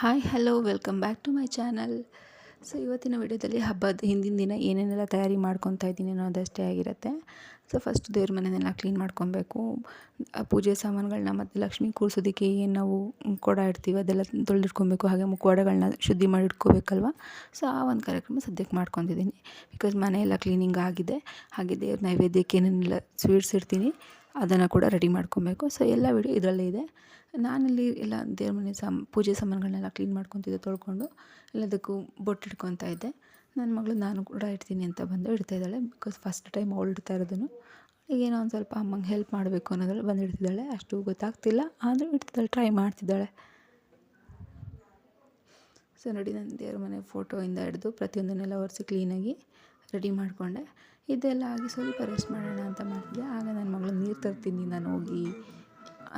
Hi hello welcome back to my channel so ಇವತ್ತಿನ ವಿಡಿಯೋದಲ್ಲಿ ಹಬ್ಬದ ಹಿಂದಿನ ದಿನ ಏನೇನೆಲ್ಲ ತಯಾರಿ ಮಾಡ್ಕೊತಾ ಇದ್ದೀನಿ ಅನ್ನೋದಷ್ಟೇ ಆಗಿರುತ್ತೆ. ಸೊ ಫಸ್ಟ್ ದೇವ್ರ ಮನೆಯನ್ನೆಲ್ಲ ಕ್ಲೀನ್ ಮಾಡ್ಕೊಬೇಕು. ಪೂಜೆ ಸಾಮಾನುಗಳನ್ನ ಮತ್ತು ಲಕ್ಷ್ಮಿ ಕೂರಿಸೋದಕ್ಕೆ ಏನು ನಾವು ಕೊಡ ಇಡ್ತೀವಿ ಅದೆಲ್ಲ ತೊಳೆದಿಟ್ಕೊಬೇಕು. ಹಾಗೆ ಮುಖವಾಡಗಳನ್ನ ಶುದ್ಧಿ ಮಾಡಿ ಇಟ್ಕೋಬೇಕಲ್ವ ಸೊ ಆ ಒಂದು ಕಾರ್ಯಕ್ರಮ ಸದ್ಯಕ್ಕೆ ಮಾಡ್ಕೊತಿದ್ದೀನಿ ಬಿಕಾಸ್ ಮನೆಯೆಲ್ಲ ಕ್ಲೀನಿಂಗ್ ಆಗಿದೆ. ಹಾಗೆ ದೇವ್ರ ನೈವೇದ್ಯಕ್ಕೆ ಏನೇನೆಲ್ಲ ಸ್ವೀಟ್ಸ್ ಇಡ್ತೀನಿ, ಅದನ್ನು ಕೂಡ ರೆಡಿ ಮಾಡ್ಕೊಬೇಕು. ಸೊ ಎಲ್ಲ ವಿಡಿಯೋ ಇದರಲ್ಲೇ ಇದೆ. ನಾನಲ್ಲಿ ಎಲ್ಲ ದೇವ್ರ ಮನೆ ಸಾಮ್, ಪೂಜೆ ಸಾಮಾನುಗಳನ್ನೆಲ್ಲ ಕ್ಲೀನ್ ಮಾಡ್ಕೊತಿದ್ದೆ ತೊಳ್ಕೊಂಡು. ಎಲ್ಲದಕ್ಕೂ ಬೊಟ್ಟಿಟ್ಕೊತಾ ಇದ್ದೆ. ನನ್ನ ಮಗಳು ನಾನು ಕೂಡ ಇಡ್ತೀನಿ ಅಂತ ಬಂದು ಇಡ್ತಾ ಇದ್ದಾಳೆ. ಬಿಕಾಸ್ ಫಸ್ಟ್ ಟೈಮ್ ಅವಳು ಇಡ್ತಾ ಇರೋದನ್ನು. ಏನೋ ಒಂದು ಸ್ವಲ್ಪ ಅಮ್ಮಂಗೆ ಹೆಲ್ಪ್ ಮಾಡಬೇಕು ಅನ್ನೋದ್ರಲ್ಲಿ ಬಂದು ಇಡ್ತಿದ್ದಾಳೆ. ಅಷ್ಟು ಗೊತ್ತಾಗ್ತಿಲ್ಲ. ಆದರೂ ಇಡ್ತಿದ್ದಾಳೆ ಟ್ರೈ ಮಾಡ್ತಿದ್ದಾಳೆ. ಸೊ ನೋಡಿ ನನ್ನ ದೇವ್ರ ಮನೆ ಫೋಟೋಯಿಂದ ಹಿಡಿದು ಪ್ರತಿಯೊಂದನ್ನೆಲ್ಲ ಒರೆಸಿ ಕ್ಲೀನಾಗಿ ರೆಡಿ ಮಾಡಿಕೊಂಡೆ. ಇದೆಲ್ಲ ಆಗಿ ಸ್ವಲ್ಪ ರೆಸ್ಟ್ ಮಾಡೋಣ ಅಂತ ಮಾಡ್ತಿದ್ದೆ. ಆಗ ನನ್ನ ಮಗಳು ನೀರು ತರ್ತೀನಿ, ನಾನು ಹೋಗಿ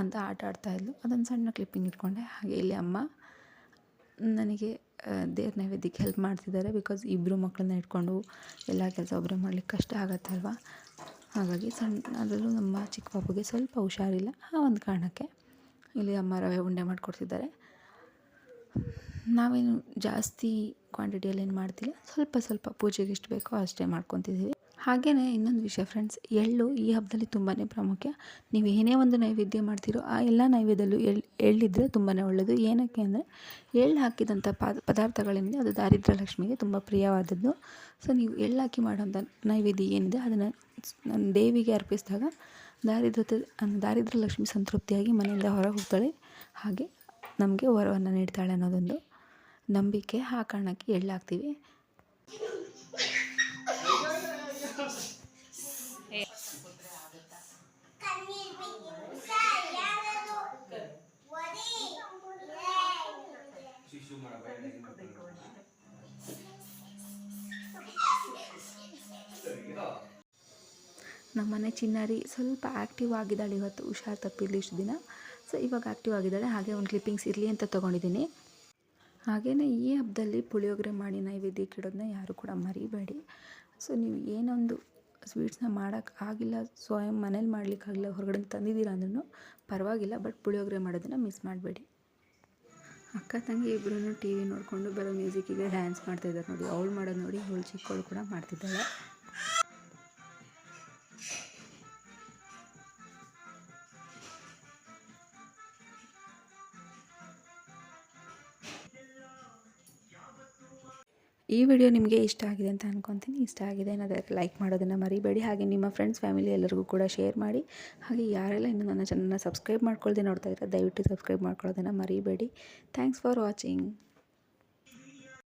ಅಂತ ಆಟ ಆಡ್ತಾಯಿದ್ಲು ಅದೊಂದು ಸಣ್ಣ ಕ್ಲಿಪ್ಪಿಂಗ್ ಇಟ್ಕೊಂಡೆ. ಹಾಗೆ ಇಲ್ಲಿ ಅಮ್ಮ ನನಗೆ ದೇವ್ರ ನೈವೇದ್ಯಕ್ಕೆ ಹೆಲ್ಪ್ ಮಾಡ್ತಿದ್ದಾರೆ ಬಿಕಾಸ್ ಇಬ್ಬರು ಮಕ್ಕಳನ್ನ ಇಟ್ಕೊಂಡು ಎಲ್ಲ ಕೆಲಸ ಒಬ್ಬರೇ ಮಾಡ್ಲಿಕ್ಕೆ ಕಷ್ಟ ಆಗತ್ತಲ್ವ? ಹಾಗಾಗಿ ಸಣ್ಣ ಅದರಲ್ಲೂ ನಮ್ಮ ಚಿಕ್ಕ ಪಾಪುಗೆ ಸ್ವಲ್ಪ ಹುಷಾರಿಲ್ಲ. ಆ ಒಂದು ಕಾರಣಕ್ಕೆ ಇಲ್ಲಿ ಅಮ್ಮ ರವೆ ಉಂಡೆ ಮಾಡಿಕೊಡ್ತಿದ್ದಾರೆ. ನಾವೇನು ಜಾಸ್ತಿ ಕ್ವಾಂಟಿಟಿಯಲ್ಲಿ ಏನು ಮಾಡ್ತಿಲ್ಲ, ಸ್ವಲ್ಪ ಸ್ವಲ್ಪ ಪೂಜೆಗೆ ಎಷ್ಟು ಬೇಕೋ ಅಷ್ಟೇ ಮಾಡ್ಕೊತಿದ್ದೀವಿ. ಹಾಗೆಯೇ ಇನ್ನೊಂದು ವಿಷಯ ಫ್ರೆಂಡ್ಸ್ ಎಳ್ಳು ಈ ಹಬ್ಬದಲ್ಲಿ ತುಂಬಾ ಪ್ರಾಮುಖ್ಯ. ನೀವು ಏನೇ ಒಂದು ನೈವೇದ್ಯ ಮಾಡ್ತೀರೋ ಆ ಎಲ್ಲ ನೈವೇದ್ಯದಲ್ಲೂ ಎಳ್ಳು ಎಳ್ಳಿದ್ರೆ ತುಂಬಾ ಒಳ್ಳೆಯದು ಏನಕ್ಕೆ ಅಂದರೆ ಎಳ್ಳು ಹಾಕಿದಂಥ ಪದಾರ್ಥಗಳಿಂದ ಅದು ದಾರಿದ್ರ್ಯ ಲಕ್ಷ್ಮಿಗೆ ತುಂಬ ಪ್ರಿಯವಾದದ್ದು. ಸೊ ನೀವು ಎಳ್ಳು ಹಾಕಿ ಮಾಡೋಂಥ ನೈವೇದ್ಯ ಏನಿದೆ ಅದನ್ನು ದೇವಿಗೆ ಅರ್ಪಿಸಿದಾಗ ದಾರಿದ್ರತೆ ದಾರಿದ್ರ್ಯ ಲಕ್ಷ್ಮಿ ಸಂತೃಪ್ತಿಯಾಗಿ ಮನೆಯಿಂದ ಹೊರ ಹೋಗ್ತಾಳೆ. ಹಾಗೆ ನಮಗೆ ವರವನ್ನು ನೀಡ್ತಾಳೆ ಅನ್ನೋದೊಂದು ನಂಬಿಕೆ. ಆ ಕಾರಣಕ್ಕೆ ಎಳ್ಳು ಹಾಕ್ತೀವಿ ನಮ್ಮನೆ ಚಿನ್ನಾರಿ ಸ್ವಲ್ಪ ಆ್ಯಕ್ಟಿವ್ ಆಗಿದ್ದಾಳೆ ಇವತ್ತು ಹುಷಾರು ತಪ್ಪಿರಲಿ ಇಷ್ಟು ದಿನ. ಸೊ ಇವಾಗ ಆ್ಯಕ್ಟಿವ್ ಆಗಿದ್ದಾಳೆ ಹಾಗೆ ಒಂದು ಕ್ಲಿಪ್ಪಿಂಗ್ಸ್ ಇರಲಿ ಅಂತ ತೊಗೊಂಡಿದ್ದೀನಿ. ಹಾಗೆಯೇ ಈ ಹಬ್ಬದಲ್ಲಿ ಪುಳಿಯೋಗರೆ ಮಾಡಿ ನೈವೇದ್ಯಕ್ಕೆ ಇಡೋದನ್ನ ಯಾರು ಕೂಡ ಮರಿಬೇಡಿ. ಸೊ ನೀವು ಏನೊಂದು ಸ್ವೀಟ್ಸ್ನ ಮಾಡೋಕ್ಕೆ ಆಗಿಲ್ಲ ಸ್ವಯಂ ಮನೇಲಿ ಮಾಡಲಿಕ್ಕಾಗಿಲ್ಲ ಹೊರಗಡೆ ತಂದಿದ್ದೀರಾ ಅಂದ್ರೂ ಪರವಾಗಿಲ್ಲ ಬಟ್ ಪುಳಿಯೋಗರೆ ಮಾಡೋದನ್ನು ಮಿಸ್ ಮಾಡಬೇಡಿ. ಅಕ್ಕ ತಂಗಿ ಇಬ್ಬರೂ ಟಿ ವಿ ನೋಡಿಕೊಂಡು ಬರೋ ಮ್ಯೂಸಿಕ್ಕಿಗೆ ಡ್ಯಾನ್ಸ್ ಮಾಡ್ತಾಯಿದ್ದಾರೆ ನೋಡಿ. ಅವಳು ಮಾಡೋದು ನೋಡಿ, ಅವಳು ಚಿಕ್ಕವಳು ಕೂಡ ಮಾಡ್ತಿದ್ದಾಳೆ. ಈ ವಿಡಿಯೋ ನಿಮಗೆ ಇಷ್ಟ ಆಗಿದೆ ಅಂತ ಅನ್ಕೊತೀನಿ. ಇಷ್ಟ ಆಗಿದೆ ಏನಾದರೂ ಲೈಕ್ ಮಾಡೋದನ್ನು ಮರಿಬೇಡಿ. ಹಾಗೆ ನಿಮ್ಮ ಫ್ರೆಂಡ್ಸ್ ಫ್ಯಾಮಿಲಿ ಎಲ್ಲರಿಗೂ ಕೂಡ ಶೇರ್ ಮಾಡಿ. ಹಾಗೆ ಯಾರೆಲ್ಲ ಇನ್ನೂ ನನ್ನ ಚಾನಲ್ನ ಸಬ್ಸ್ಕ್ರೈಬ್ ಮಾಡ್ಕೊಳ್ಳದೆ ನೋಡ್ತಾ ಇದ್ದಾರೆ ದಯವಿಟ್ಟು ಸಬ್ಸ್ಕ್ರೈಬ್ ಮಾಡ್ಕೊಳ್ಳೋದನ್ನು ಮರಿಬೇಡಿ. Thanks for watching